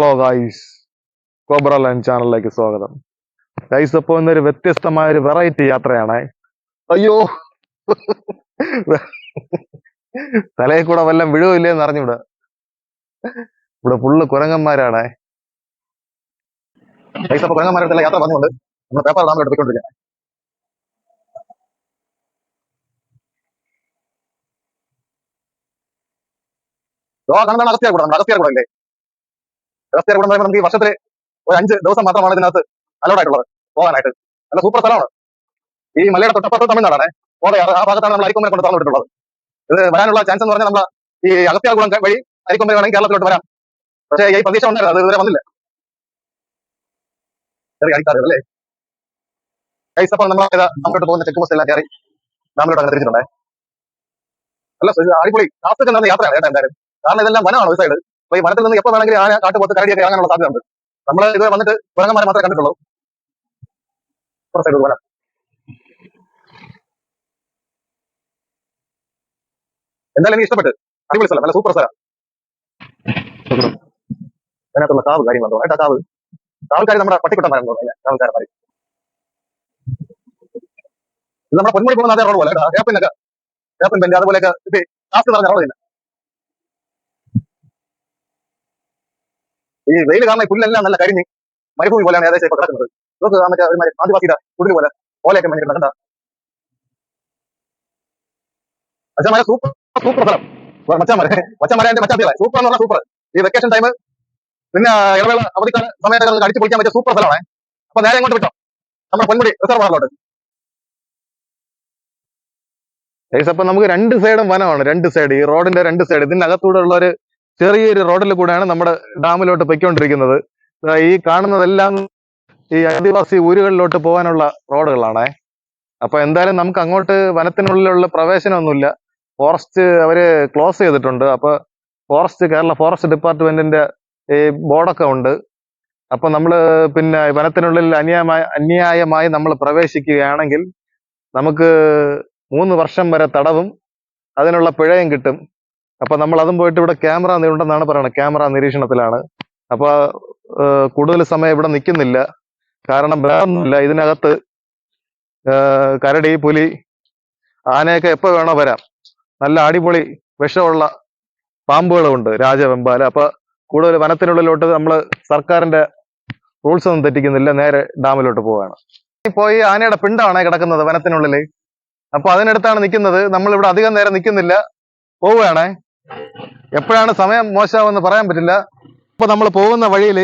Hello guys cobra line ചാനലിലേക്ക് സ്വാഗതം. Guys അപ്പോൾ ഇന്നൊരു വ്യത്യസ്തമായ ഒരു വെറൈറ്റി യാത്രയാണ്. അയ്യോ. തലയിൽ കൂടെ വല്ലതും വിഴുവില്ലേന്ന് അറിഞ്ഞൂടെ. ഇവിടെ ഫുള്ള് കുരങ്ങന്മാരാണ്. ഗൈസ് അപ്പൊ കുരങ്ങന്മാരുടെ യാത്ര പറഞ്ഞുകൊണ്ട് നമ്മൾ പേപ്പർ ഡാമിലോട്ട് പോയിക്കൊണ്ടിരിക്കുക കാണുന്നതാണ് അഗസ്ത്യാർ കൂടെ അഗസ്ത്യാർ കൂടെ ഇല്ലേ അഗസ്ത്യാർ കൂടെ എന്ന് പറയുമ്പോൾ നമുക്ക് ഈ വർഷത്തിലെ ഒരു അഞ്ച് ദിവസം മാത്രമാണ് ഇതിനകത്ത് അലോഡ് ആയിട്ടുള്ളത് പോകാനായിട്ട്. നല്ല സൂപ്പർ സ്ഥലമാണ്. ഈ മലയുടെ തൊട്ടപ്പുറത്ത് തമിഴ്നാടാണ്. കോതയാറ് ആ ഭാഗത്താണ് നമ്മൾ അരിക്കൊമ്പനെ കൊണ്ട് തന്നിട്ടുള്ളത് ഇത് വരാനുള്ള ചാൻസ് എന്ന് പറഞ്ഞാൽ നമ്മൾ ഈ അഗത്യാർകുളം വഴി അരിക്കൊമ്പനെ വേണമെങ്കിൽ കേരളത്തിലോട്ട് വരാം. പക്ഷേ ഈ പ്രതീക്ഷ ഉണ്ടായിരുന്നു അത് ഇതുവരെ വന്നില്ല. ചെറിയ അടിക്കാറ് അല്ലേ? കൈസ് നമ്മൾ അങ്ങോട്ട് പോകുന്ന ചെക്ക് പോസ്റ്റ് എല്ലാം കയറി ഡാമിലോട്ട് അങ്ങനെ തിരിച്ചിട്ടുണ്ടേ. അല്ല അടിപൊളി. കാത്തൊക്കെ നടന്ന യാത്രയാണ് കേട്ടോ എന്തായാലും. കാരണം ഇതെല്ലാം വനമാണ് ഒരു സൈഡ് അപ്പൊ ഈ വനത്തിൽ നിന്ന് എപ്പോൾ വേണമെങ്കിലും ആന കാട്ടുപോത്ത് കരടിയൊക്കെ ഇറങ്ങാനുള്ള സാധ്യതയുണ്ട്. നമ്മൾ ഇത് വന്നിട്ട് കുരങ്ങന്മാരെ മാത്രമേ കണ്ടിട്ടുള്ളൂ. സൈഡ് വനം എന്തായാലും എനിക്ക് ഇഷ്ടപ്പെട്ട്. അടിപൊളി സ്ഥലം. നല്ല സൂപ്പർ സ്ഥലം. അതിനകത്തുള്ള കാവ് കാര്യങ്ങളെന്തോ കേട്ടോ കാവ്. കാവൽക്കാരി നമ്മുടെ പട്ടിക്കുട്ടന്മാരെന്ന് തോന്നുന്നു കാവൽക്കാരന്മാർ ഇത് നമ്മുടെ പൊന്മുടി പോകുന്ന അതേ റോഡ് പോലെ കേട്ടോ. വേപ്പിനൊക്കെ വേപ്പൻ ബെഞ്ച് അതുപോലെയൊക്കെ. ഇത് കാസ്റ്റ് നിറഞ്ഞ റോഡില്ല ഈ വെയിൽ കാരണം പുല്ലെല്ലാം നല്ല കരിഞ്ഞ് മരുഭൂമി പോലെയാണ് ഏകദേശം ഇപ്പൊ കിടക്കുന്നത്. ഇവർക്ക് മറ്റേ ഒരുമാതിരി ആദിവാസിയുടെ കുടിൽ പോലെ ഓലയൊക്കെ മഞ്ഞിട്ട് കണ്ട? മച്ചാമാരെ സൂപ്പർ സൂപ്പർ സ്ഥലം. മച്ചാമാരെ മച്ചാമാരെ എന്റെ മച്ചാത്തികളെ സൂപ്പർ എന്ന് പറഞ്ഞാൽ സൂപ്പർ. ഈ വെക്കേഷൻ ടൈം പിന്നെ ഇടവേള അവധിക്കാല സമയത്തൊക്കെ അടിച്ചു പൊളിക്കാൻ പറ്റിയ സൂപ്പർ സ്ഥലമാണ്. അപ്പൊ നേരെ ഇങ്ങോട്ട് വിട്ടോ. നമ്മുടെ പൊന്മുടി റിസർവ് ആണല്ലോട്ട് അപ്പൊ നമുക്ക് രണ്ട് സൈഡും വനമാണ്. രണ്ട് സൈഡ് ഈ റോഡിന്റെ രണ്ട് സൈഡ് ഇതിനകത്തൂടെ ഉള്ള ഒരു ചെറിയൊരു റോഡിൽ കൂടെയാണ് നമ്മുടെ ഡാമിലോട്ട് പൊയ്ക്കൊണ്ടിരിക്കുന്നത്. ഈ കാണുന്നതെല്ലാം ഈ ആദിവാസി ഊരുകളിലോട്ട് പോകാനുള്ള റോഡുകളാണേ. അപ്പൊ എന്തായാലും നമുക്ക് അങ്ങോട്ട് വനത്തിനുള്ളിലുള്ള പ്രവേശനമൊന്നുമില്ല. ഫോറസ്റ്റ് അവർ ക്ലോസ് ചെയ്തിട്ടുണ്ട്. അപ്പൊ ഫോറസ്റ്റ് കേരള ഫോറസ്റ്റ് ഡിപ്പാർട്ട്മെന്റിന്റെ ഈ ബോർഡൊക്കെ ഉണ്ട്. അപ്പൊ നമ്മൾ പിന്നെ വനത്തിനുള്ളിൽ അന്യായമായ അന്യായമായി നമ്മൾ പ്രവേശിക്കുകയാണെങ്കിൽ നമുക്ക് മൂന്ന് വർഷം വരെ തടവും അതിനുള്ള പിഴയും കിട്ടും. അപ്പൊ നമ്മൾ അതും പോയിട്ട് ഇവിടെ ക്യാമറ ഉണ്ടെന്നാണ് പറയുന്നത്. ക്യാമറ നിരീക്ഷണത്തിലാണ്. അപ്പൊ കൂടുതൽ സമയം ഇവിടെ നിൽക്കുന്നില്ല. കാരണം വേറൊന്നുമില്ല. ഇതിനകത്ത് കരടി പുലി ആനയൊക്കെ എപ്പോ വേണോ വരാം. നല്ല അടിപൊളി വിഷമുള്ള പാമ്പുകളും ഉണ്ട് രാജവെമ്പാല. അപ്പൊ കൂടുതൽ വനത്തിനുള്ളിലോട്ട് നമ്മൾ സർക്കാരിന്റെ റൂൾസ് ഒന്നും തെറ്റിക്കുന്നില്ല. നേരെ ഡാമിലോട്ട് പോവാണ്. പോയി ആനയുടെ പിണ്ടാണ് കിടക്കുന്നത് വനത്തിനുള്ളിൽ അപ്പൊ അതിനടുത്താണ് നിൽക്കുന്നത്. നമ്മൾ ഇവിടെ അധികം നേരം നിൽക്കുന്നില്ല. പോവുകയാണേ. എപ്പോഴാണ് സമയം മോശമാവെന്ന് പറയാൻ പറ്റില്ല. ഇപ്പൊ നമ്മൾ പോകുന്ന വഴിയിൽ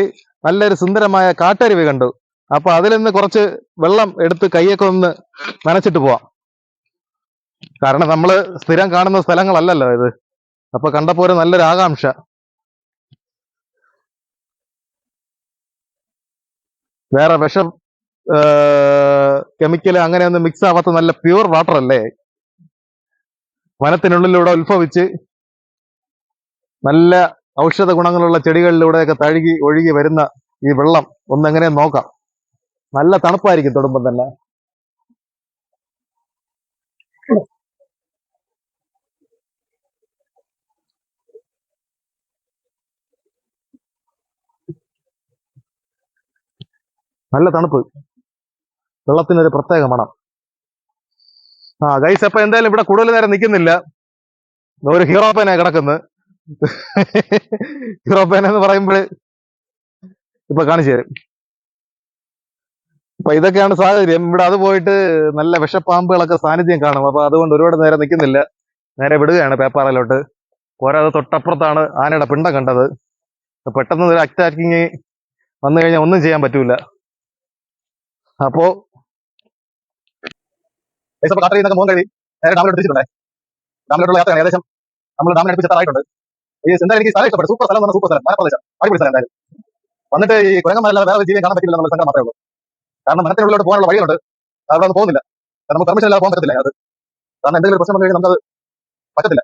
നല്ലൊരു സുന്ദരമായ കാട്ടരുവി കണ്ടു. അപ്പൊ അതിൽ നിന്ന് കുറച്ച് വെള്ളം എടുത്ത് കൈയൊക്കെ ഒന്ന് നനച്ചിട്ട് പോവാം. കാരണം നമ്മൾ സ്ഥിരം കാണുന്ന സ്ഥലങ്ങളല്ലല്ലോ ഇത്. അപ്പൊ കണ്ടപ്പോ നല്ലൊരു ആകാംക്ഷ. വേറെ വിഷം കെമിക്കൽ അങ്ങനെയൊന്നും മിക്സ് ആവാത്ത നല്ല പ്യൂർ വാട്ടർ അല്ലേ? വനത്തിനുള്ളിലൂടെ ഉത്ഭവിച്ച് നല്ല ഔഷധ ഗുണങ്ങളുള്ള ചെടികളിലൂടെയൊക്കെ തഴുകി ഒഴുകി വരുന്ന ഈ വെള്ളം ഒന്നെങ്ങനെ നോക്കാം. നല്ല തണുപ്പായിരിക്കും തൊടുമ്പം തന്നെ. നല്ല തണുപ്പ്. വെള്ളത്തിനൊരു പ്രത്യേക മണം. ആ ഗൈസ് അപ്പൊ എന്തായാലും ഇവിടെ കൂടുതൽ നേരം നിൽക്കുന്നില്ല. ഒരു ഹീറോപ്പനെ കിടക്കുന്നത് ഹീറോപ്പന എന്ന് പറയുമ്പോൾ ഇപ്പൊ കാണിച്ചു തരും. അപ്പൊ ഇതൊക്കെയാണ് സാഹചര്യം. ഇവിടെ അത് പോയിട്ട് നല്ല വിഷപ്പാമ്പുകളൊക്കെ സാന്നിധ്യം കാണും. അപ്പൊ അതുകൊണ്ട് ഒരുപാട് നേരം നിൽക്കുന്നില്ല. നേരെ വിടുകയാണ് പേപ്പാറയിലോട്ട്. പോരാതെ തൊട്ടപ്പുറത്താണ് ആനയുടെ പിണ്ടം കണ്ടത്. പെട്ടെന്ന് ഒരു അറ്റാക്കിങ് വന്നു കഴിഞ്ഞാൽ ഒന്നും ചെയ്യാൻ പറ്റൂല. അപ്പോ യാത്ര ചെയ്യുന്ന മോൻ കഴി നേരെ ഡാമിലോട്ട് ഡാമിലോട്ടുള്ള യാത്ര ഏകദേശം. നമ്മൾ ഡാമിനെ അടുപ്പിച്ച് ഈ എന്തായാലും എനിക്ക് സ്ഥലം ഇഷ്ടപ്പെട്ടു. സൂപ്പർ സ്ഥലം പറഞ്ഞാൽ സൂപ്പർ സ്ഥലം. മലപ്രദേശം അടിപൊളി സ്ഥലം എന്തായാലും. വന്നിട്ട് ഈ കുരങ്ങന്മാരല്ലാതെ വേറെ ജീവിയും കാണാൻ പറ്റില്ല നമ്മൾ സംഘം മാത്രമേ ഉള്ളൂ. കാരണം വനത്തിനുള്ളിലോട്ട് പോകാനുള്ള വഴിയുണ്ട് അവിടെ ഒന്നും പോകുന്നില്ല. നമുക്ക് പെർമിഷൻ പോകാൻ പറ്റത്തില്ല അത്. കാരണം എന്തെങ്കിലും പ്രശ്നം വന്നു കഴിഞ്ഞാൽ നമുക്കത് പറ്റത്തില്ല.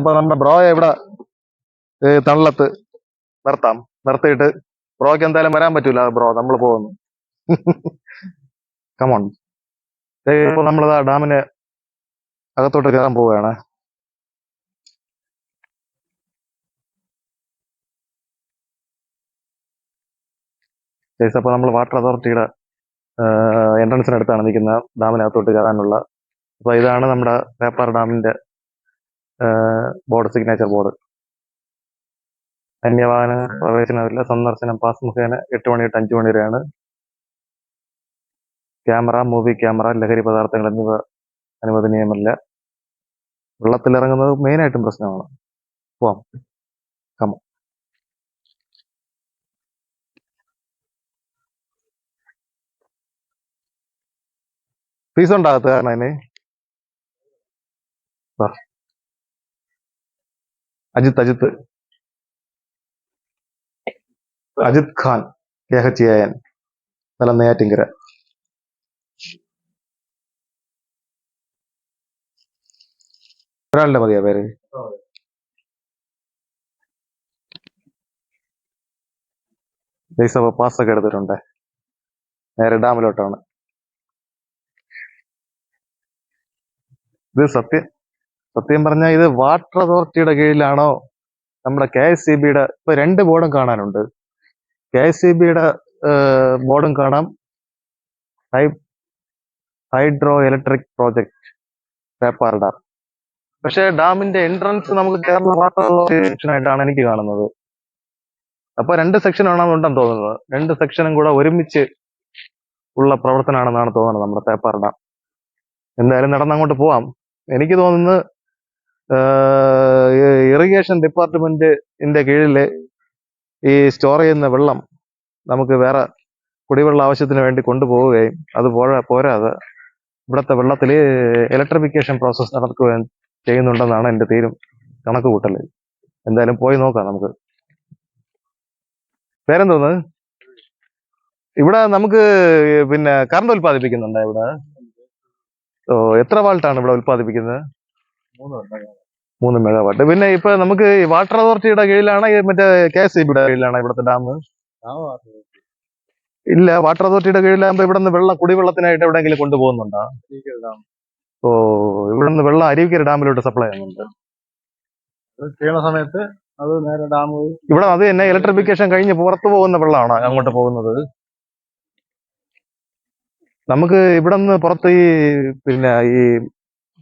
അപ്പൊ നമ്മുടെ ബ്രോയെ ഇവിടെ തള്ളത്ത് നിർത്താം. നിർത്തിയിട്ട് ബ്രോയ്ക്ക് എന്തായാലും വരാൻ പറ്റൂല ബ്രോ. നമ്മൾ പോകുന്നു. കമോൺ ഇപ്പൊ നമ്മൾ ഡാമിന് അകത്തോട്ട് കയറാൻ പോവുകയാണ്. അപ്പൊ നമ്മൾ വാട്ടർ അതോറിറ്റിയുടെ എൻട്രൻസിനടുത്താണ് നിൽക്കുന്നത്. ഡാമിനകത്തോട്ട് കയറാനുള്ള. അപ്പോൾ ഇതാണ് നമ്മുടെ പേപ്പാർ ഡാമിന്റെ ബോർഡ് സിഗ്നേച്ചർ ബോർഡ്. അന്യവാഹന പ്രവേശനമില്ല. സന്ദർശനം പാസ് മുഖേന എട്ട് മണി തൊട്ട് അഞ്ച് മണി വരെയാണ്. ക്യാമറ മൂവി ക്യാമറ ലഹരി പദാർത്ഥങ്ങൾ എന്നിവ അനുവദനീയമല്ല. വെള്ളത്തിലിറങ്ങുന്നത് മെയിനായിട്ടും പ്രശ്നമാണ്. പോവാം. കമ ഫീസ് ഉണ്ടാകത്ത് കാരണം അതിന് വാ. അജിത്ത് അജിത്. ഖാൻ കേഹച്ചിയായൻ തല നെയ്യാറ്റിങ്കര ഒരാളുടെ മതിയാ പേര്? ജയ്സഭ ഒക്കെ എടുത്തിട്ടുണ്ട്. നേരെ ഡാമിലോട്ടാണ്. ഇത് സത്യം സത്യം പറഞ്ഞാൽ ഇത് വാട്ടർ അതോറിറ്റിയുടെ കീഴിലാണോ? നമ്മുടെ കെ എസ് സി ബിയുടെ ഇപ്പൊ രണ്ട് ബോർഡും കാണാനുണ്ട്. കെ എസ് സി ബിയുടെ ബോർഡും കാണാം. High hydro electric project Peppara പക്ഷേ ഡാമിന്റെ എൻട്രൻസ് നമുക്ക് കേരള വാട്ടർ എനിക്ക് കാണുന്നത്. അപ്പൊ രണ്ട് സെക്ഷൻ ആണ് ആണെന്നുണ്ടെന്ന് തോന്നുന്നത്. രണ്ട് സെക്ഷനും കൂടെ ഒരുമിച്ച് ഉള്ള പ്രവർത്തനമാണെന്നാണ് തോന്നുന്നത് നമ്മുടെ പേപ്പർ ഡാം. എന്തായാലും നടന്നങ്ങോട്ട് പോവാം. എനിക്ക് തോന്നുന്നത് ഇറിഗേഷൻ ഡിപ്പാർട്ട്മെന്റിന്റെ കീഴിൽ ഈ സ്റ്റോർ ചെയ്യുന്ന വെള്ളം നമുക്ക് വേറെ കുടിവെള്ള ആവശ്യത്തിന് വേണ്ടി കൊണ്ടുപോവുകയും അത് പോരാ പോരാതെ ഇവിടുത്തെ വെള്ളത്തിൽ ഇലക്ട്രിഫിക്കേഷൻ പ്രോസസ്സ് നടക്കുകയും ചെയ്യുന്നുണ്ടെന്നാണ് എന്റെ തീരും കണക്ക് കൂട്ടൽ എന്തായാലും പോയി നോക്കാം നമുക്ക്. പേരെന്തോന്ന്? ഇവിടെ നമുക്ക് പിന്നെ കറണ്ട് ഉൽപ്പാദിപ്പിക്കുന്നുണ്ടോ ഇവിടെ? ഓ എത്ര വാൾട്ടാണ് ഇവിടെ ഉൽപ്പാദിപ്പിക്കുന്നത്? മൂന്ന് മെഗാവാട്ട് പിന്നെ ഇപ്പൊ നമുക്ക് വാട്ടർ അതോറിറ്റിയുടെ കീഴിലാണ് മറ്റേ കെ എസ് ഇബിയുടെ കീഴിലാണ് ഇവിടുത്തെ ഡാം ഇല്ല വാട്ടർ അതോറിറ്റിയുടെ കീഴിലാകുമ്പോ ഇവിടെ നിന്ന് വെള്ളം കുടിവെള്ളത്തിനായിട്ട് എവിടെയെങ്കിലും കൊണ്ടുപോകുന്നുണ്ടോ? ഓ ഇവിടെ നിന്ന് വെള്ളം അരുവിക്കര ഡാമിലോട്ട് സപ്ലൈ ആകുന്നുണ്ട് ചെയ്യണ സമയത്ത് അത് നേരെ ഡാം ഇവിടെ അത് തന്നെ ഇലക്ട്രിഫിക്കേഷൻ കഴിഞ്ഞ് പുറത്തു പോകുന്ന വെള്ളമാണ് അങ്ങോട്ട് പോകുന്നത്. നമുക്ക് ഇവിടെ നിന്ന് പുറത്ത് ഈ പിന്നെ ഈ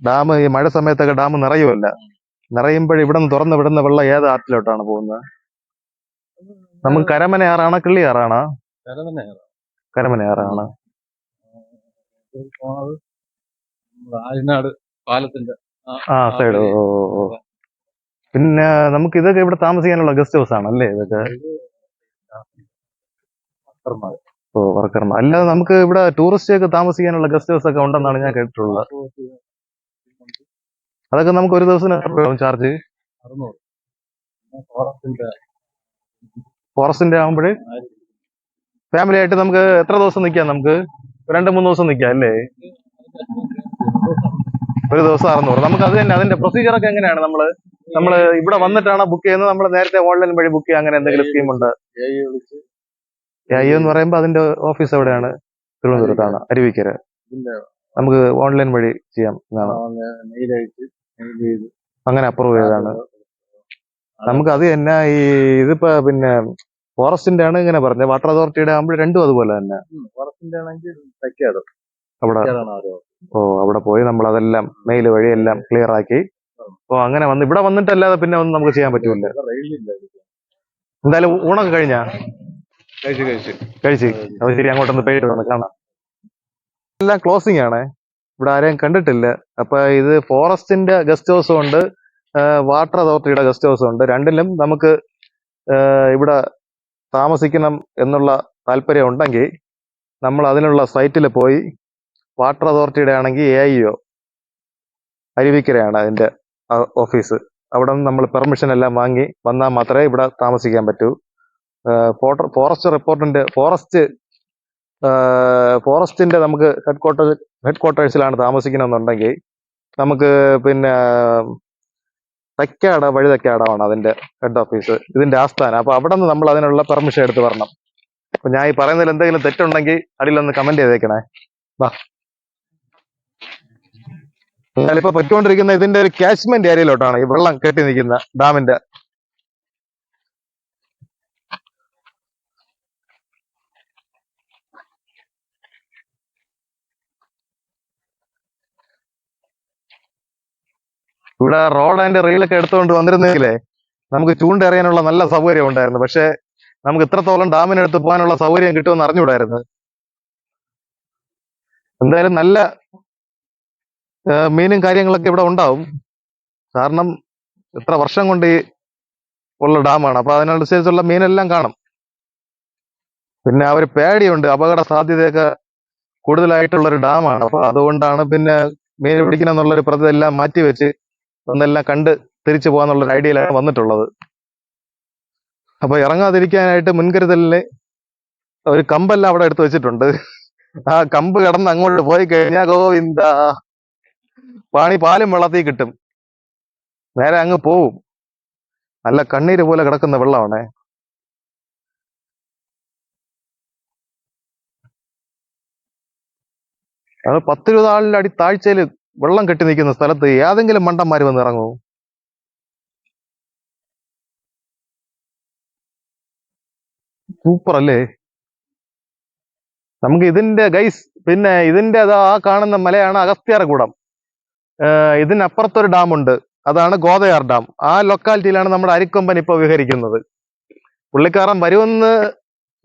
ഡാം ഈ മഴ സമയത്തൊക്കെ ഡാം നിറയുമല്ല. നിറയുമ്പോൾ ഇവിടെ നിന്ന് തുറന്ന് വിടുന്ന വെള്ളം ഏത് ആറ്റിലോട്ടാണ് പോകുന്നത്? നമുക്ക് കരമനയാറാണ് കിള്ളിയാറാണ്? കിള്ളി ആറാണ് കരമനയാറാണ് ആര്യനാട് പാലത്തിന്റെ ആ സൈഡ്. ഓ ഓ, പിന്നെ നമുക്ക് ഇതൊക്കെ ഇവിടെ താമസിക്കാനുള്ള ഗസ്റ്റ് ഹൗസ് ആണ് അല്ലേ ഇതൊക്കെ. ഓ വർക്കർമാർ അല്ലാതെ നമുക്ക് ഇവിടെ ടൂറിസ്റ്റ് ഒക്കെ താമസിക്കാനുള്ള ഗസ്റ്റ് ഹൗസ് ഒക്കെ ഉണ്ടെന്നാണ് ഞാൻ കേട്ടിട്ടുള്ളത്. അതൊക്കെ നമുക്ക് ഒരു ദിവസം എത്ര രൂപയാവും ചാർജ്? ഫോറസ്റ്റിന്റെ ഫോറസ്റ്റിന്റെ ആകുമ്പോഴേ ഫാമിലി ആയിട്ട് നമുക്ക് എത്ര ദിവസം നിൽക്കാം നമുക്ക്? രണ്ട് മൂന്ന് ദിവസം നിൽക്കാം അല്ലേ? ഒരു ദിവസം അറുന്നൂറ്. നമുക്ക് അത് തന്നെ അതിന്റെ പ്രൊസീജിയർ ഒക്കെ എങ്ങനെയാണ് നമ്മൾ? നമ്മൾ ഇവിടെ വന്നിട്ടാണ് ബുക്ക് ചെയ്യുന്നത്? നമ്മൾ നേരത്തെ ഓൺലൈൻ വഴി ബുക്ക് ചെയ്യുക അങ്ങനെ എന്തെങ്കിലും സ്കീം ഉണ്ട്? എന്ന് പറയുമ്പോൾ അതിന്റെ ഓഫീസ് എവിടെയാണ്? തിരുവനന്തപുരത്താണ്? അരുവിക്കര. നമുക്ക് ഓൺലൈൻ വഴി ചെയ്യാം എന്നാണ്. അങ്ങനെ അപ്രൂവ് ചെയ്താണ് നമുക്ക് അത് തന്നെ ഈ ഇതിപ്പോ പിന്നെ ഫോറസ്റ്റിന്റെ ആണ് ഇങ്ങനെ പറഞ്ഞത്. വാട്ടർ അതോറിറ്റിയുടെ ആകുമ്പോൾ രണ്ടും അതുപോലെ തന്നെ. ഫോറസ്റ്റിന്റെ ആണെങ്കിൽ അവിടെ ഓ അവിടെ പോയി നമ്മൾ അതെല്ലാം മെയിൽ വഴി എല്ലാം ക്ലിയർ ആക്കി. ഓ അങ്ങനെ വന്ന് ഇവിടെ വന്നിട്ടല്ലാതെ പിന്നെ ഒന്നും നമുക്ക് ചെയ്യാൻ പറ്റൂല എന്തായാലും ഊണൊക്കെ കഴിഞ്ഞാ? കഴിച്ച് അത് ശരി അങ്ങോട്ടൊന്ന് പോയിട്ട് വന്ന് കാണാം. എല്ലാം ക്ലോസിംഗ് ആണ്. ഇവിടെ ആരെയും കണ്ടിട്ടില്ല. അപ്പൊ ഇത് ഫോറസ്റ്റിന്റെ ഗസ്റ്റ് ഹൗസും ഉണ്ട്. വാട്ടർ അതോറിറ്റിയുടെ ഗസ്റ്റ് ഹൗസും ഉണ്ട്. രണ്ടിലും നമുക്ക് ഇവിടെ താമസിക്കണം എന്നുള്ള താല്പര്യം ഉണ്ടെങ്കിൽ നമ്മൾ അതിനുള്ള സൈറ്റിൽ പോയി വാട്ടർ അതോറിറ്റിയുടെ ആണെങ്കിൽ എ ഐ ഒ അരുവിക്കരയാണ് അതിന്റെ ഓഫീസ്. അവിടെ നിന്ന് നമ്മൾ പെർമിഷൻ എല്ലാം വാങ്ങി വന്നാൽ മാത്രമേ ഇവിടെ താമസിക്കാൻ പറ്റൂ. ഫോറസ്റ്റ് റിപ്പോർട്ടിന്റെ ഫോറസ്റ്റ് ഫോറസ്റ്റിന്റെ നമുക്ക് ഹെഡ് ക്വാർട്ടേഴ്സ് ഹെഡ് ക്വാർട്ടേഴ്സിലാണ് താമസിക്കണമെന്നുണ്ടെങ്കിൽ നമുക്ക് പിന്നെ തെക്കാട വഴി തെക്കാടമാണ് അതിന്റെ ഹെഡ് ഓഫീസ് ഇതിന്റെ ആസ്ഥാനം. അപ്പോൾ അവിടെ നിന്ന് നമ്മൾ അതിനുള്ള പെർമിഷൻ എടുത്ത് വരണം. അപ്പം ഞാൻ ഈ പറയുന്നതിൽ എന്തെങ്കിലും തെറ്റുണ്ടെങ്കിൽ അടിയിലൊന്ന് കമന്റ് ചെയ്തേക്കണേ. വാ എന്നാൽ ഇപ്പൊ പൊയ്ക്കൊണ്ടിരിക്കുന്ന ഇതിന്റെ ഒരു കാച്ച്മെന്റ് ഏരിയയിലോട്ടാണ് ഈ വെള്ളം കെട്ടി നിൽക്കുന്ന ഡാമിന്റെ. ഇവിടെ റോഡ് അതിന്റെ റീലൊക്കെ എടുത്തുകൊണ്ട് വന്നിരുന്നെങ്കിലേ നമുക്ക് ചൂണ്ടെറിയാനുള്ള നല്ല സൗകര്യം ഉണ്ടായിരുന്നു. പക്ഷെ നമുക്ക് ഇത്രത്തോളം ഡാമിനടുത്ത് പോകാനുള്ള സൗകര്യം കിട്ടുമെന്ന് അറിഞ്ഞുകൂടായിരുന്നു. എന്തായാലും നല്ല മീനും കാര്യങ്ങളൊക്കെ ഇവിടെ ഉണ്ടാവും. കാരണം എത്ര വർഷം കൊണ്ട് ഉള്ള ഡാമാണ്. അപ്പൊ അതിനനുസരിച്ചുള്ള മീനെല്ലാം കാണും. പിന്നെ ആ ഒരു പേടിയുണ്ട്. അപകട സാധ്യതയൊക്കെ കൂടുതലായിട്ടുള്ളൊരു ഡാമാണ്. അപ്പൊ അതുകൊണ്ടാണ് പിന്നെ മീൻ പിടിക്കണം എന്നുള്ള ഒരു പ്രതി എല്ലാം മാറ്റിവെച്ച് ഒന്നെല്ലാം കണ്ട് തിരിച്ചു പോകാന്നുള്ളൊരു ഐഡിയയിലാണ് വന്നിട്ടുള്ളത്. അപ്പൊ ഇറങ്ങാതിരിക്കാനായിട്ട് മുൻകരുതലിന് ഒരു കമ്പെല്ലാം അവിടെ എടുത്തു വെച്ചിട്ടുണ്ട്. ആ കമ്പ് കടന്ന് അങ്ങോട്ട് പോയി കഴിഞ്ഞാൽ ഗോവിന്ദ. പാണി പാലും വെള്ളത്തിൽ കിട്ടും. നേരെ അങ്ങ് പോവും. നല്ല കണ്ണീര് പോലെ കിടക്കുന്ന വെള്ളമാണേ. അത് പത്തിരുപത് ആളിന്റെ അടി താഴ്ചയിൽ വെള്ളം കെട്ടി നിൽക്കുന്ന സ്ഥലത്ത് ഏതെങ്കിലും മണ്ടന്മാര് വന്ന് ഇറങ്ങുമോ സൂപ്പർ അല്ലേ? നമുക്ക് ഇതിന്റെ ഗൈസ് പിന്നെ ഇതിന്റെ ആ കാണുന്ന മലയാണ് അഗസ്ത്യാർകൂടം ഇതിനപ്പുറത്തൊരു ഡാം ഉണ്ട് അതാണ് ഗോതയാർ ഡാം. ആ ലൊക്കാലിറ്റിയിലാണ് നമ്മുടെ അരിക്കൊമ്പൻ ഇപ്പോൾ വിഹരിക്കുന്നത്. പുള്ളിക്കാരൻ വരുമെന്ന്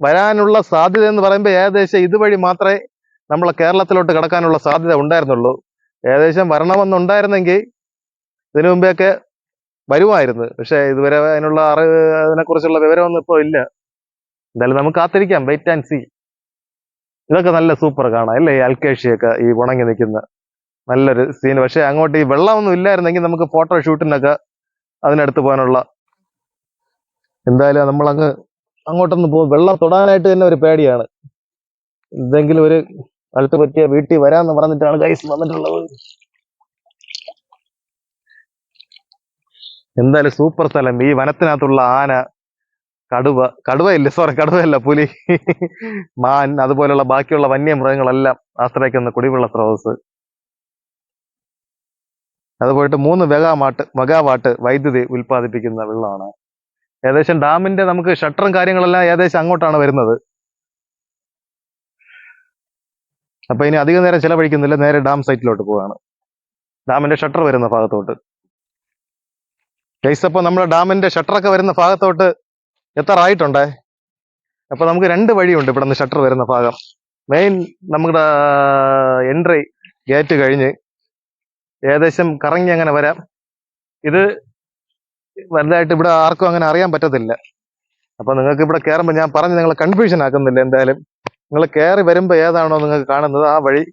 വരാനുള്ള സാധ്യത എന്ന് പറയുമ്പോൾ ഏകദേശം ഇതുവഴി മാത്രമേ നമ്മളെ കേരളത്തിലോട്ട് കടക്കാനുള്ള സാധ്യത ഉണ്ടായിരുന്നുള്ളൂ. ഏകദേശം വരണമെന്നുണ്ടായിരുന്നെങ്കിൽ ഇതിനു മുമ്പെയൊക്കെ വരുമായിരുന്നു. പക്ഷേ ഇതുവരെ അതിനുള്ള അറിവ് അതിനെക്കുറിച്ചുള്ള വിവരമൊന്നും ഇപ്പോൾ ഇല്ല. എന്തായാലും നമുക്ക് കാത്തിരിക്കാം. വെയിറ്റ് ആൻഡ് സി ഇതൊക്കെ നല്ല സൂപ്പർ കാണാം. അല്ലേ? ഈ അൽക്കേഷിയൊക്കെ ഈ ഉണങ്ങി നിൽക്കുന്ന നല്ലൊരു സീൻ പക്ഷെ അങ്ങോട്ട് ഈ വെള്ളമൊന്നും ഇല്ലായിരുന്നെങ്കിൽ നമുക്ക് ഫോട്ടോ ഷൂട്ടിനൊക്കെ അതിനടുത്ത് പോകാനുള്ള എന്തായാലും നമ്മളങ്ങ് അങ്ങോട്ടൊന്ന് പോകും വെള്ളം തൊടാനായിട്ട് തന്നെ ഒരു പേടിയാണ്. എന്തെങ്കിലും ഒരു അടുത്ത് പറ്റിയ വീട്ടിൽ വരാന്ന് പറഞ്ഞിട്ടാണ് ഗൈസ് വന്നിട്ടുള്ളത്. എന്തായാലും സൂപ്പർ സ്ഥലം. ഈ വനത്തിനകത്തുള്ള ആന കടുവ കടുവയില്ല? സോറി കടുവയല്ല പുലി മാൻ അതുപോലെയുള്ള ബാക്കിയുള്ള വന്യമൃഗങ്ങളെല്ലാം ആശ്രയിക്കുന്ന കുടിവെള്ള സ്രോതസ് അത് പോയിട്ട് മൂന്ന് മെഗാവാട്ട് മെഗാവാട്ട് വൈദ്യുതി ഉൽപ്പാദിപ്പിക്കുന്ന വെള്ളമാണ്. ഏകദേശം ഡാമിന്റെ നമുക്ക് ഷട്ടറും കാര്യങ്ങളെല്ലാം ഏകദേശം അങ്ങോട്ടാണ് വരുന്നത്. അപ്പൊ ഇനി അധികം നേരം ചെലവഴിക്കുന്നില്ല നേരെ ഡാം സൈറ്റിലോട്ട് പോവാണ്. ഡാമിന്റെ ഷട്ടർ വരുന്ന ഭാഗത്തോട്ട്. ഗൈസ് അപ്പൊ നമ്മുടെ ഡാമിന്റെ ഷട്ടറൊക്കെ വരുന്ന ഭാഗത്തോട്ട് എത്ര എത്താറായിട്ടുണ്ടേ? അപ്പൊ നമുക്ക് രണ്ട് വഴിയുണ്ട് ഇവിടെ നിന്ന് ഷട്ടർ വരുന്ന ഭാഗം. മെയിൻ നമ്മുടെ എൻട്രി ഗേറ്റ് കഴിഞ്ഞ് ഏകദേശം കറങ്ങി അങ്ങനെ വരാം. ഇത് വലുതായിട്ട് ഇവിടെ ആർക്കും അങ്ങനെ അറിയാൻ പറ്റത്തില്ല. അപ്പൊ നിങ്ങൾക്ക് ഇവിടെ കയറുമ്പോൾ ഞാൻ പറഞ്ഞ് നിങ്ങളെ കൺഫ്യൂഷൻ ആക്കുന്നില്ല എന്തായാലും. നിങ്ങൾ കയറി വരുമ്പോൾ ഏതാണോ നിങ്ങൾക്ക് കാണുന്നത് ആ വഴി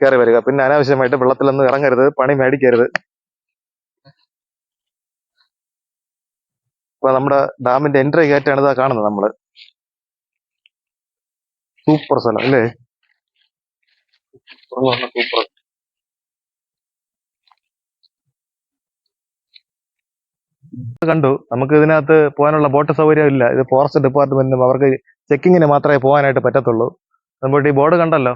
കയറി വരിക. പിന്നെ അനാവശ്യമായിട്ട് വെള്ളത്തിലൊന്നും ഇറങ്ങരുത് പണി മേടിക്കരുത്. അപ്പൊ നമ്മുടെ ഡാമിന്റെ എൻട്രി ആണ് ഇതാ കാണുന്നത് നമ്മൾ. സൂപ്പർ സ്ഥലം അല്ലേ? സൂപ്പർ കണ്ടു. നമുക്ക് ഇതിനകത്ത് പോകാനുള്ള ബോട്ട് സൗകര്യം ഇല്ല. ഇത് ഫോറസ്റ്റ് ഡിപ്പാർട്ട്മെന്റിനും അവർക്ക് ചെക്കിങ്ങിന് മാത്രമേ പോകാനായിട്ട് പറ്റത്തുള്ളൂ. നമ്മുടെ ഈ ബോർഡ് കണ്ടല്ലോ.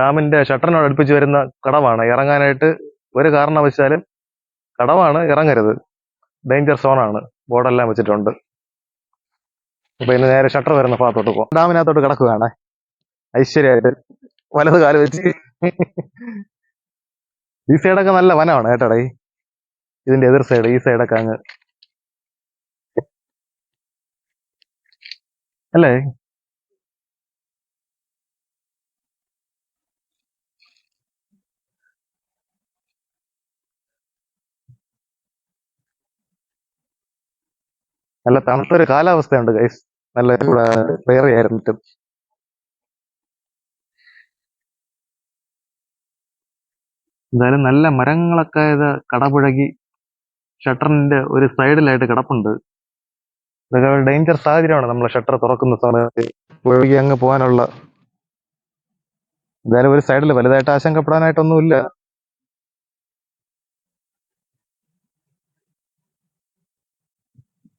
ഡാമിന്റെ ഷട്ടറിനോട് അടുപ്പിച്ച് വരുന്ന കടവാണ്. ഇറങ്ങാനായിട്ട് ഒരു കാരണവശാലും കടവാണ് ഇറങ്ങരുത്. ഡേഞ്ചർ സോണാണ് ബോർഡെല്ലാം വെച്ചിട്ടുണ്ട്. അപ്പൊ ഇന്ന് നേരെ ഷട്ടർ വരുന്ന ഭാഗത്തോട്ട് പോകാം ഡാമിനകത്തോട്ട് കിടക്കുകയാണ്. ഐശ്വര്യമായിട്ട്. വലത് കാൽ വെച്ച്. ഈ സൈഡൊക്കെ നല്ല വനമാണ് കേട്ടടേ. ഇതിന്റെ എതിർ സൈഡ് ഈ സൈഡൊക്കെ അങ്ങ്. അല്ലേ? നല്ല തണുത്തൊരു കാലാവസ്ഥയുണ്ട് ഗൈസ് നല്ല വേറെ ആയിരുന്നിട്ടും. എന്തായാലും നല്ല മരങ്ങളൊക്കെ ഇത് കടപുഴകി ഷട്ടറിന്റെ ഒരു സൈഡിലായിട്ട് കിടപ്പുണ്ട്. ഇതൊക്കെ ഒരു ഡേഞ്ചർ സാഹചര്യമാണ്. നമ്മൾ ഷട്ടർ തുറക്കുന്ന സമയത്ത് ഒഴുകി അങ്ങ് പോകാനുള്ള. എന്തായാലും ഒരു സൈഡിൽ വലുതായിട്ട് ആശങ്കപ്പെടാനായിട്ടൊന്നുമില്ല.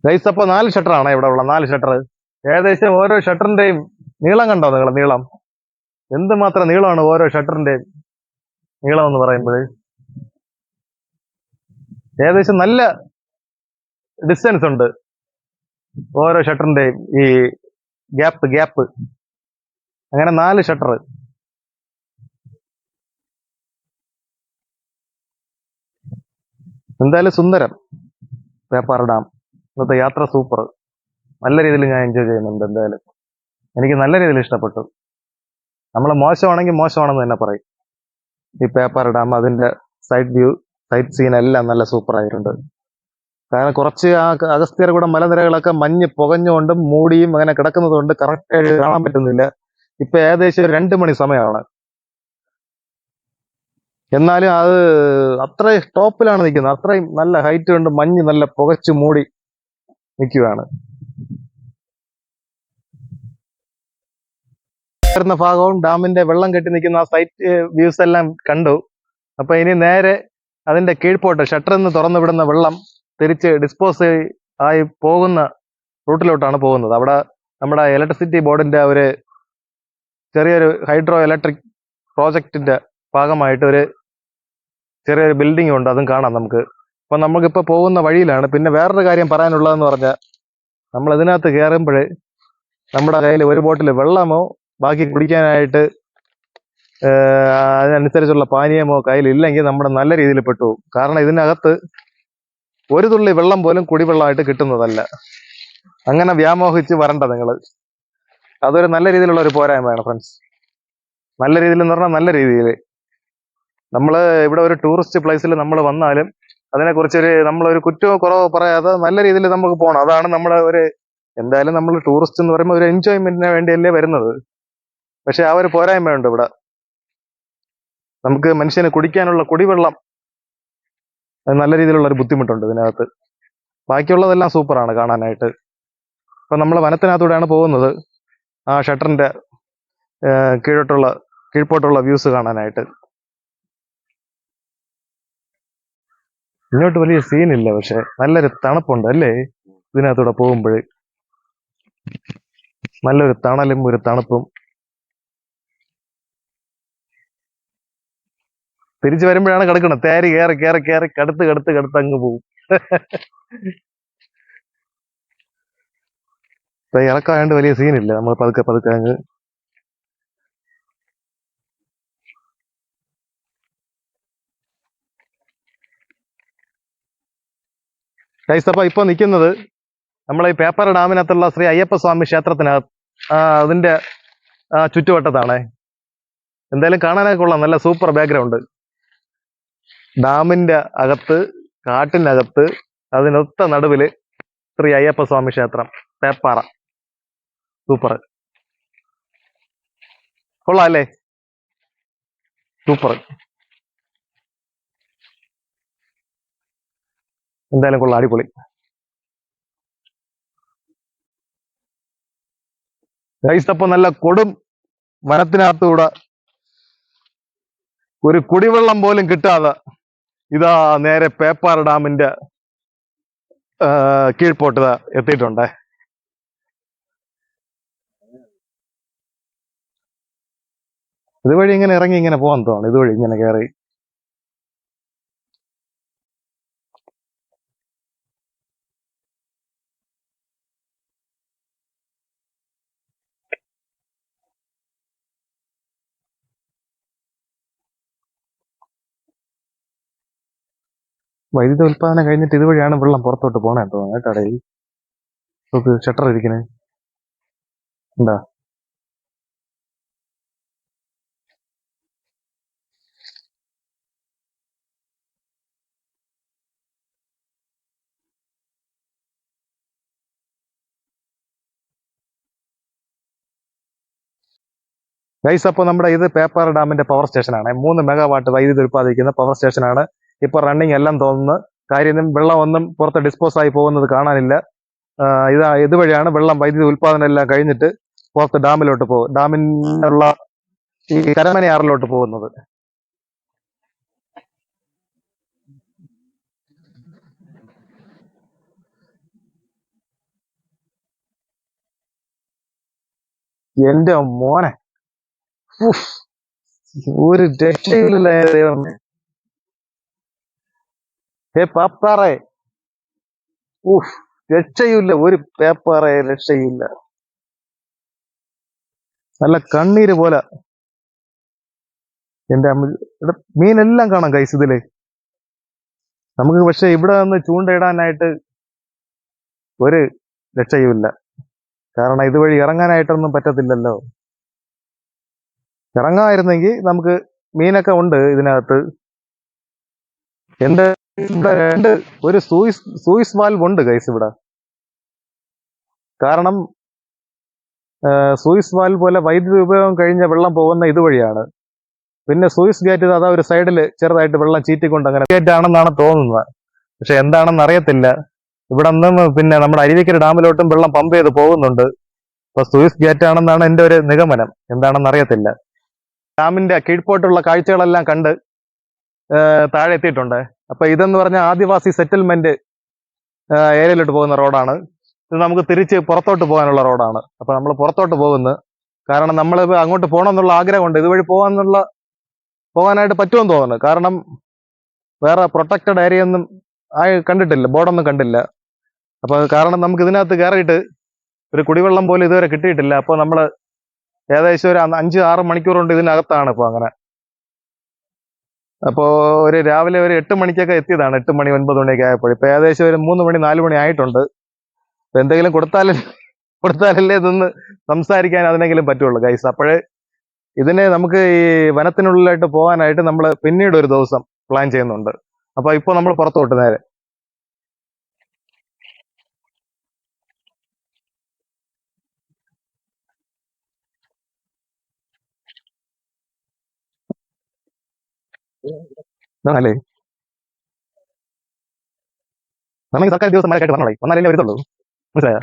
ഗൈസ് അപ്പൊ നാല് ഷട്ടറാണ് ഇവിടെ ഉള്ള നാല് ഷട്ടർ ഏകദേശം ഓരോ ഷട്ടറിന്റെയും നീളം കണ്ടോ നിങ്ങൾ? നീളം. എന്തുമാത്രം നീളമാണ് ഓരോ ഷട്ടറിന്റെയും നീളം എന്ന് പറയുമ്പോൾ ഏകദേശം നല്ല ഡിസ്റ്റൻസ് ഉണ്ട്. ഓരോ ഷട്ടറിന്റെയും ഈ ഗ്യാപ്പ് ഗ്യാപ്പ് അങ്ങനെ നാല് ഷട്ടർ എന്തായാലും സുന്ദരം. പേപ്പാർ ഡാം. ഇന്നത്തെ യാത്ര സൂപ്പർ. നല്ല രീതിയിൽ ഞാൻ എൻജോയ് ചെയ്യുന്നുണ്ട് എന്തായാലും. എനിക്ക് നല്ല രീതിയിൽ ഇഷ്ടപ്പെട്ടു. നമ്മൾ മോശമാണെങ്കിൽ മോശമാണെന്ന് തന്നെ പറയും. ഈ പേപ്പാർ ഡാം അതിന്റെ സൈഡ് വ്യൂ സൈറ്റ് സീൻ എല്ലാം നല്ല സൂപ്പർ ആയിട്ടുണ്ട്. കാരണം കുറച്ച് ആ അഗസ്ത്യർകൂടം മലനിരകളൊക്കെ മഞ്ഞ് പുകഞ്ഞുകൊണ്ടും മൂടിയും അങ്ങനെ കിടക്കുന്നതുകൊണ്ട് കൊണ്ട് കറക്റ്റ് കാണാൻ പറ്റുന്നില്ല. ഇപ്പൊ ഏകദേശം ഒരു രണ്ട് മണി സമയമാണ്. എന്നാലും അത് അത്രയും ടോപ്പിലാണ് നിൽക്കുന്നത്. അത്രയും നല്ല ഹൈറ്റ് കൊണ്ട് മഞ്ഞ് നല്ല പുകച്ചു മൂടി നിൽക്കുകയാണ്. ഭാഗവും ഡാമിന്റെ വെള്ളം കെട്ടി നിൽക്കുന്ന ആ സൈറ്റ് വ്യൂസ് എല്ലാം കണ്ടു. അപ്പൊ ഇനി നേരെ അതിന്റെ കീഴ്പോട്ട് ഷട്ടറിൽ നിന്ന് തുറന്നു വിടുന്ന വെള്ളം തിരിച്ച് ഡിസ്പോസ് ആയി പോകുന്ന റൂട്ടിലോട്ടാണ് പോകുന്നത്. അവിടെ നമ്മുടെ ഇലക്ട്രിസിറ്റി ബോർഡിന്റെ ഒരു ചെറിയൊരു ഹൈഡ്രോ ഇലക്ട്രിക് പ്രോജക്റ്റിന്റെ ഭാഗമായിട്ട് ഒരു ചെറിയൊരു ബിൽഡിംഗ് ഉണ്ട്. അതും കാണാം നമുക്ക്. അപ്പം നമുക്കിപ്പോൾ പോകുന്ന വഴിയിലാണ്. പിന്നെ വേറൊരു കാര്യം പറയാനുള്ളതെന്ന് പറഞ്ഞാൽ നമ്മൾ ഇതിനകത്ത് കയറുമ്പോൾ നമ്മുടെ കയ്യിൽ ഒരു ബോട്ടിൽ വെള്ളമോ ബാക്കി കുടിക്കാനായിട്ട് അതിനനുസരിച്ചുള്ള പാനീയമോ കയ്യിലില്ലെങ്കിൽ നമ്മുടെ നല്ല രീതിയിൽ പെട്ടു. കാരണം ഇതിനകത്ത് ഒരു തുള്ളി വെള്ളം പോലും കുടിവെള്ളമായിട്ട് കിട്ടുന്നതല്ല. അങ്ങനെ വ്യാമോഹിച്ച് വരണ്ട നിങ്ങൾ അതൊരു നല്ല രീതിയിലുള്ള ഒരു പോരായ്മയാണ് ഫ്രണ്ട്സ് നല്ല രീതിയിൽ എന്ന് പറഞ്ഞാൽ നല്ല രീതിയിൽ നമ്മൾ ഇവിടെ ഒരു ടൂറിസ്റ്റ് പ്ലേസിൽ നമ്മൾ വന്നാലും അതിനെക്കുറിച്ചൊരു നമ്മളൊരു കുറ്റമോ കുറവോ പറയാതെ നല്ല രീതിയിൽ നമുക്ക് പോകണം അതാണ് നമ്മുടെ ഒരു എന്തായാലും നമ്മൾ ടൂറിസ്റ്റ് എന്ന് പറയുമ്പോൾ ഒരു എൻജോയ്മെന്റിന് വേണ്ടിയല്ലേ വരുന്നത്. പക്ഷെ ആ ഒരു പോരായ്മയുണ്ട് ഇവിടെ. നമുക്ക് മനുഷ്യന് കുടിക്കാനുള്ള കുടിവെള്ളം നല്ല രീതിയിലുള്ള ഒരു ബുദ്ധിമുട്ടുണ്ട് ഇതിനകത്ത്. ബാക്കിയുള്ളതെല്ലാം സൂപ്പറാണ് കാണാനായിട്ട്. ഇപ്പൊ നമ്മൾ വനത്തിനകത്തൂടെയാണ് പോകുന്നത്. ആ ഷട്ടറിന്റെ കീഴോട്ടുള്ള കീഴ്പോട്ടുള്ള വ്യൂസ് കാണാനായിട്ട്. ഇങ്ങോട്ട് വലിയ സീനില്ല പക്ഷെ. നല്ലൊരു തണുപ്പുണ്ട് അല്ലേ? ഇതിനകത്തൂടെ പോകുമ്പോൾ നല്ലൊരു തണലും ഒരു തണുപ്പും. തിരിച്ചു വരുമ്പോഴാണ് കിടക്കുന്നത് തേരി കയറി കയറി കയറി കടുത്ത് കടുത്ത് കടുത്ത് അങ്ങ് പോവും. ഇപ്പൊ ഇറക്കമായോണ്ട് വലിയ സീനില്ല. നമ്മൾ പതുക്കെ പതുക്കെ അങ്ങ് ഗൈസ് അപ്പൊ ഇപ്പൊ നിൽക്കുന്നത് നമ്മളെ ഈ പേപ്പർ ഡാമിനകത്തുള്ള ശ്രീ അയ്യപ്പ സ്വാമി ക്ഷേത്രത്തിനകത്ത് അതിന്റെ ചുറ്റുവട്ടത്താണ്. എന്തായാലും കാണാനൊക്കെ കൊള്ളാം. നല്ല സൂപ്പർ ബാക്ക്ഗ്രൗണ്ട് ഡാമിന്റെ അകത്ത് കാട്ടിനകത്ത് അതിനൊത്ത നടുവിൽ ശ്രീ അയ്യപ്പ സ്വാമി ക്ഷേത്രം. പേപ്പാറ. സൂപ്പർ. കൊള്ളാം അല്ലേ സൂപ്പർ. എന്തായാലും കൊള്ളാം. അടിപൊളി. ഗൈസ് അപ്പൊ നല്ല കൊടും വനത്തിനകത്തൂടെ ഒരു കുടിവെള്ളം പോലും കിട്ടാതെ ഇതാ നേരെ പേപ്പാർ ഡാമിന്റെ കീഴ്പോട്ട് എത്തിയിട്ടുണ്ട്. ഇതുവഴി ഇങ്ങനെ ഇറങ്ങി ഇങ്ങനെ പോകാൻ തോന്നുന്നു. ഇതുവഴി ഇങ്ങനെ കയറി വൈദ്യുതി ഉൽപാദനം കഴിഞ്ഞിട്ട് ഇതുവഴിയാണ് വെള്ളം പുറത്തോട്ട് പോണേ തോന്നുന്നു. കേട്ടാടേ നോക്ക് ഷട്ടർ ഇരിക്കണേ. എന്താ? ഗൈസ് അപ്പോൾ നമ്മുടെ ഇത് പേപ്പാർ ഡാമിന്റെ പവർ സ്റ്റേഷനാണ് മൂന്ന് മെഗാവാട്ട് വൈദ്യുതി ഉൽപ്പാദിക്കുന്ന പവർ സ്റ്റേഷനാണ് ഇപ്പൊ റണ്ണിങ് എല്ലാം തോന്നുന്നു. കാര്യം വെള്ളമൊന്നും പുറത്ത് ഡിസ്പോസ് ആയി പോകുന്നത് കാണാനില്ല. ഇതാ ഇതുവഴിയാണ് വെള്ളം വൈദ്യുതി ഉൽപാദനം എല്ലാം കഴിഞ്ഞിട്ട് പുറത്ത് ഡാമിലോട്ട് പോകും ഡാമിനുള്ള ഈ കരമനയാറിലോട്ട് പോകുന്നത്. എന്റെ മോനെ. ഒരു രക്ഷയില്ല ദൈവമേ. ഏ പാപ്പാറേ. ഊഫ് രക്ഷയില്ല ഒരു പേപ്പാറേ രക്ഷയില്ല നല്ല കണ്ണീര് പോലെ. എന്റെ അമ്മ മീനെല്ലാം കാണാം കൈസ് ഇതിൽ. നമുക്ക് പക്ഷെ ഇവിടെ നിന്ന് ചൂണ്ടയിടാനായിട്ട് ഒരു രക്ഷയുമില്ല. കാരണം ഇതുവഴി ഇറങ്ങാനായിട്ടൊന്നും പറ്റത്തില്ലല്ലോ. ഇറങ്ങാമായിരുന്നെങ്കിൽ നമുക്ക് മീനൊക്കെ ഉണ്ട് ഇതിനകത്ത്. എന്റെ ഇവിടെ രണ്ട് ഒരു സൂയിസ് സൂയിസ് വാൽവ് ഉണ്ട് കൈസ് ഇവിടെ. കാരണം സൂയിസ് വാൽവ് പോലെ വൈദ്യുതി ഉപയോഗം കഴിഞ്ഞ വെള്ളം പോകുന്ന ഇതുവഴിയാണ്. പിന്നെ സൂയിസ് ഗേറ്റ് അതാ ഒരു സൈഡിൽ ചെറുതായിട്ട് വെള്ളം ചീറ്റിക്കൊണ്ട് അങ്ങനെ ഗേറ്റ് ആണെന്നാണ് തോന്നുന്നത്. പക്ഷെ എന്താണെന്ന് അറിയത്തില്ല. ഇവിടെ നിന്ന് പിന്നെ നമ്മുടെ അരുവിക്കര ഡാമിലോട്ടും വെള്ളം പമ്പ് ചെയ്ത് പോകുന്നുണ്ട്. അപ്പൊ സൂയിസ് ഗേറ്റ് ആണെന്നാണ് എന്റെ ഒരു നിഗമനം. എന്താണെന്ന് അറിയത്തില്ല. ഡാമിന്റെ കീഴ്പോട്ടുള്ള കാഴ്ചകളെല്ലാം കണ്ട് താഴെ എത്തിയിട്ടുണ്ട്? അപ്പൊ ഇതെന്ന് പറഞ്ഞാൽ ആദിവാസി സെറ്റിൽമെന്റ് ഏരിയയിലോട്ട് പോകുന്ന റോഡാണ്. ഇത് നമുക്ക് തിരിച്ച് പുറത്തോട്ട് പോകാനുള്ള റോഡാണ്. അപ്പൊ നമ്മൾ പുറത്തോട്ട് പോകുന്നു. കാരണം നമ്മൾ അങ്ങോട്ട് പോകണം എന്നുള്ള ആഗ്രഹമുണ്ട്. ഇതുവഴി പോകാനുള്ള പോകാനായിട്ട് പറ്റുമെന്ന് തോന്നുന്നു. കാരണം വേറെ പ്രൊട്ടക്റ്റഡ് ഏരിയ ഒന്നും ആയി കണ്ടിട്ടില്ല. ബോർഡൊന്നും കണ്ടില്ല. അപ്പൊ കാരണം നമുക്ക് ഇതിനകത്ത് കയറിയിട്ട് ഒരു കുടിവെള്ളം പോലും ഇതുവരെ കിട്ടിയിട്ടില്ല. അപ്പൊ നമ്മൾ ഏകദേശം ഒരു അഞ്ച് ആറ് മണിക്കൂർ കൊണ്ട് ഇതിനകത്താണ് ഇപ്പൊ അങ്ങനെ. അപ്പോ ഒരു രാവിലെ ഒരു എട്ട് മണിക്കൊക്കെ എത്തിയതാണ്. എട്ട് മണി ഒൻപത് മണിയൊക്കെ ആയപ്പോൾ ഇപ്പൊ ഏകദേശം ഒരു മൂന്ന് മണി നാല് മണി ആയിട്ടുണ്ട്. അപ്പോൾ എന്തെങ്കിലും കൊടുത്താലും കൊടുത്താലല്ലേ ഇതൊന്ന് സംസാരിക്കാൻ അതിനെങ്കിലും പറ്റുള്ളൂ. ഗൈസ് അപ്പോഴേ ഇതിനെ നമുക്ക് ഈ വനത്തിനുള്ളിലായിട്ട് പോകാനായിട്ട് നമ്മൾ പിന്നീട് ഒരു ദിവസം പ്ലാൻ ചെയ്യുന്നുണ്ട്. അപ്പോൾ ഇപ്പൊ നമ്മൾ പുറത്തോട്ട് നേരെ. അല്ലേ നമുക്ക് സർക്കാർ കേട്ട് പറഞ്ഞോളെ വന്നാലല്ലേ വരുത്തുള്ളൂ. മനസ്സിലായോ?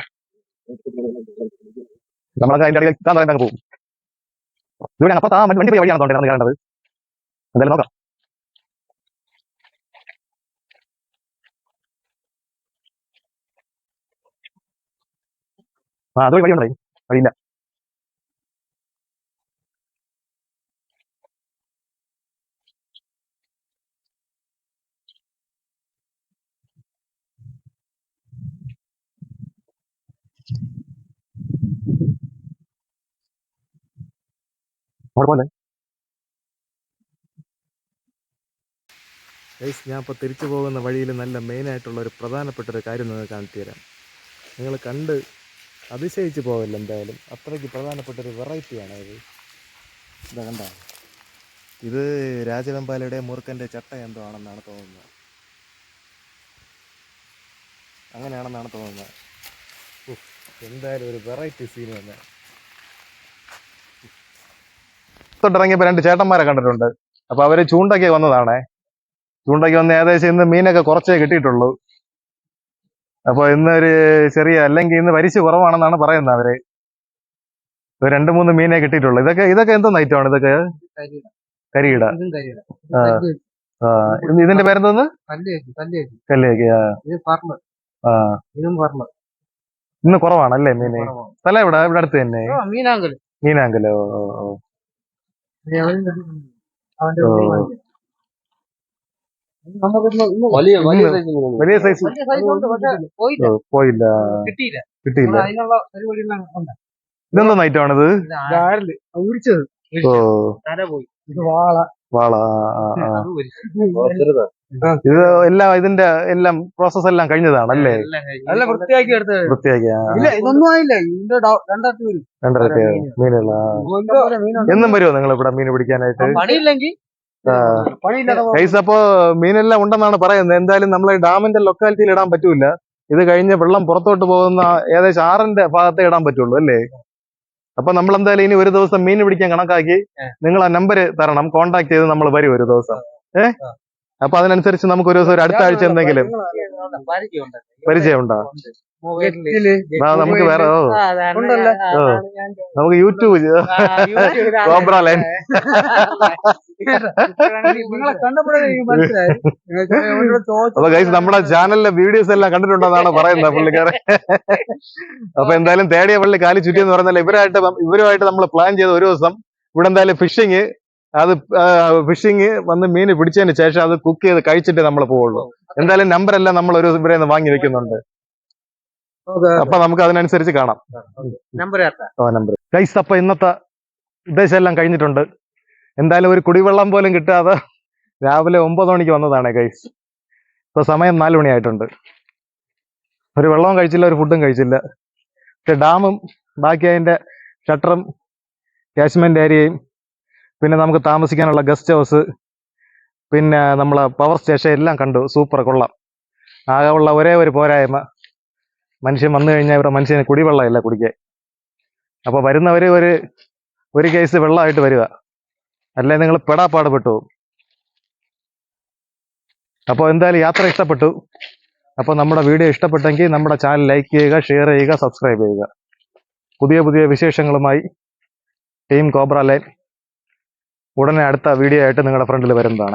നമ്മളൊക്കെ അതിന്റെ ഇടയിൽ താൻ പറയുന്നത് പോകും. ഇവിടെ അപ്പൊ താ വണ്ടി പോയി വഴിയാണ് തോന്നുന്നത് കാണേണ്ടത് എന്തായാലും നോക്കാം. ആ അതുവഴി വഴിയുണ്ടേ? വഴിയില്ല. അവിടെ പോലെ ഞാൻ ഇപ്പോൾ തിരിച്ചു പോകുന്ന വഴിയിൽ നല്ല മെയിനായിട്ടുള്ള ഒരു പ്രധാനപ്പെട്ട ഒരു കാര്യം നിങ്ങൾ കാണിച്ചു തരാം. നിങ്ങൾ കണ്ട് അതിശയിച്ച് പോകല്ല എന്തായാലും? അത്രയ്ക്ക് പ്രധാനപ്പെട്ട ഒരു വെറൈറ്റിയാണ് ഇത്. ഇതാ കണ്ട? ഇത് രാജവെമ്പാലയുടെ മുറുക്കന്റെ ചട്ട എന്തോ ആണെന്നാണ് തോന്നുന്നത്. അങ്ങനെയാണെന്നാണ് തോന്നുന്നത്. എന്തായാലും ഒരു വെറൈറ്റി സീൻ തന്നെ തൊട്ടിറങ്ങിയപ്പോ രണ്ട് ചേട്ടന്മാരെ കണ്ടിട്ടുണ്ട്. അപ്പൊ അവർ ചൂണ്ടയ്ക്ക് വന്നതാണേ. ചൂണ്ടയ്ക്ക് വന്ന് ഏകദേശം ഇന്ന് മീനൊക്കെ കുറച്ചേ കിട്ടിയിട്ടുള്ളൂ. അപ്പൊ ഇന്ന് ഒരു ചെറിയ അല്ലെങ്കിൽ ഇന്ന് വരിശ് കുറവാണെന്നാണ് പറയുന്നത് അവർ. രണ്ടു മൂന്ന് മീനെ കിട്ടിയിട്ടുള്ളൂ. ഇതൊക്കെ ഇതൊക്കെ എന്തോ ആണ് ഇതൊക്കെ? കരിയിട. ഇതിന്റെ പേരെന്തോന്ന്? കല്ലേക്ക് ഇന്ന് കുറവാണല്ലേ മീന്? സ്ഥലം എവിടെ? ഇവിടെ അടുത്ത് തന്നെ. മീനാങ്കൽ. ഓ, ഓ. അവന്റെ വലിയ വലിയ. വലിയ സൈസ് വലിയ size ഉണ്ട് പക്ഷെ പോയില്ല. പോയില്ല. കിട്ടിയില്ല. കിട്ടിയില്ല. നമ്മൾ അതിനുള്ള പരിപാടിയെല്ലാം ഉണ്ട്. ഇതെന്തോ ആരിൽ ഉരിച്ചത്. ഓ. തല പോയി. ഇത് വാള. വാള ഇത് എല്ലാം ഇതിന്റെ എല്ലാം പ്രോസസ് എല്ലാം കഴിഞ്ഞതാണ് അല്ലേ അല്ല വൃത്തിയാക്കി വൃത്തിയാക്കി ഇല്ല ഇതൊന്നും ആയില്ല. ഇതിന്റെ മീനുള്ള എന്നും വരുമോ നിങ്ങൾ ഇവിടെ മീൻ പിടിക്കാനായിട്ട്? പണിയില്ലെങ്കിൽ. കൈസ് അപ്പോ മീനെല്ലാം ഉണ്ടെന്നാണ് പറയുന്നത്. എന്തായാലും നമ്മളെ ഡാമിന്റെ ലൊക്കാലിറ്റിയിൽ ഇടാൻ പറ്റൂല. ഇത് കഴിഞ്ഞ് വെള്ളം പുറത്തോട്ട് പോകുന്ന ഏകദേശം ആറിന്റെ ഭാഗത്തെ ഇടാൻ പറ്റുള്ളൂ അല്ലേ? അപ്പൊ നമ്മൾ എന്തായാലും ഇനി ഒരു ദിവസം മീൻ പിടിക്കാൻ കണക്കാക്കി നിങ്ങൾ ആ നമ്പർ തരണം. കോണ്ടാക്ട് ചെയ്ത് നമ്മൾ വരും ഒരു ദിവസം. ഏ? അപ്പൊ അതിനനുസരിച്ച് നമുക്ക് ഒരു ദിവസം അടുത്ത ആഴ്ച എന്തെങ്കിലും പരിചയമുണ്ടോ. നമുക്ക് വേറെ ഓ. നമുക്ക് യൂട്യൂബ് കോബ്ര ലൈൻ അപ്പൊ ഗൈസ് നമ്മുടെ ചാനലിലെ വീഡിയോസ് എല്ലാം കണ്ടിട്ടുണ്ടെന്നാണ് പറയുന്നത് പുള്ളിക്കാരൻ. അപ്പൊ എന്തായാലും തേടിയ പള്ളി കാലി ചുറ്റി എന്ന് പറഞ്ഞാൽ ഇവരായിട്ട് ഇവരുമായിട്ട് നമ്മൾ പ്ലാൻ ചെയ്ത ഒരു ദിവസം ഇവിടെ എന്തായാലും ഫിഷിങ് അത് ഫിഷിങ് വന്ന് മീൻ പിടിച്ചതിന് ശേഷം അത് കുക്ക് ചെയ്ത് കഴിച്ചിട്ട് നമ്മൾ പോവുള്ളൂ. എന്തായാലും നമ്പർ എല്ലാം നമ്മൾ ഒരു ഇവിടെ നിന്ന് വാങ്ങി വെക്കുന്നുണ്ട്. അപ്പൊ നമുക്ക് അതിനനുസരിച്ച് കാണാം. നമ്പർ ഗൈസ് അപ്പൊ ഇന്നത്തെ ഉദ്ദേശം എല്ലാം കഴിഞ്ഞിട്ടുണ്ട്. എന്തായാലും ഒരു കുടിവെള്ളം പോലും കിട്ടാതെ രാവിലെ ഒമ്പത് മണിക്ക് വന്നതാണ് ഗൈസ് ഇപ്പൊ സമയം നാല് മണിയായിട്ടുണ്ട്. ഒരു വെള്ളവും കഴിച്ചില്ല ഒരു ഫുഡും കഴിച്ചില്ല. പക്ഷെ ഡാമും ബാക്കി അതിന്റെ ഷട്ടറും കാശ്മെന്റ് ഏരിയയും പിന്നെ നമുക്ക് താമസിക്കാനുള്ള ഗസ്റ്റ് ഹൗസ് പിന്നെ നമ്മളെ പവർ സ്റ്റേഷൻ എല്ലാം കണ്ടു. സൂപ്പർ കൊള്ളാം. ആകെ ഉള്ള ഒരേ ഒരു പോരായ്മ. മനുഷ്യൻ വന്നു കഴിഞ്ഞാൽ ഇവിടെ മനുഷ്യന് കുടിവെള്ളമില്ല കുടിക്കാൻ. അപ്പോൾ വരുന്നവർ ഒരു ഒരു കേസ് വെള്ളമായിട്ട് വരിക. അല്ലേ നിങ്ങൾ പെടാപ്പാട് പെട്ടു പോകും. അപ്പോൾ എന്തായാലും യാത്ര ഇഷ്ടപ്പെട്ടു. അപ്പോൾ നമ്മുടെ വീഡിയോ ഇഷ്ടപ്പെട്ടെങ്കിൽ നമ്മുടെ ചാനൽ ലൈക്ക് ചെയ്യുക ഷെയർ ചെയ്യുക സബ്സ്ക്രൈബ് ചെയ്യുക. പുതിയ പുതിയ വിശേഷങ്ങളുമായി ടീം കോബ്ര ലൈൻ ഉടനെ അടുത്ത വീഡിയോ ആയിട്ട് നിങ്ങളുടെ ഫ്രണ്ടിൽ വരുന്നതാണ്.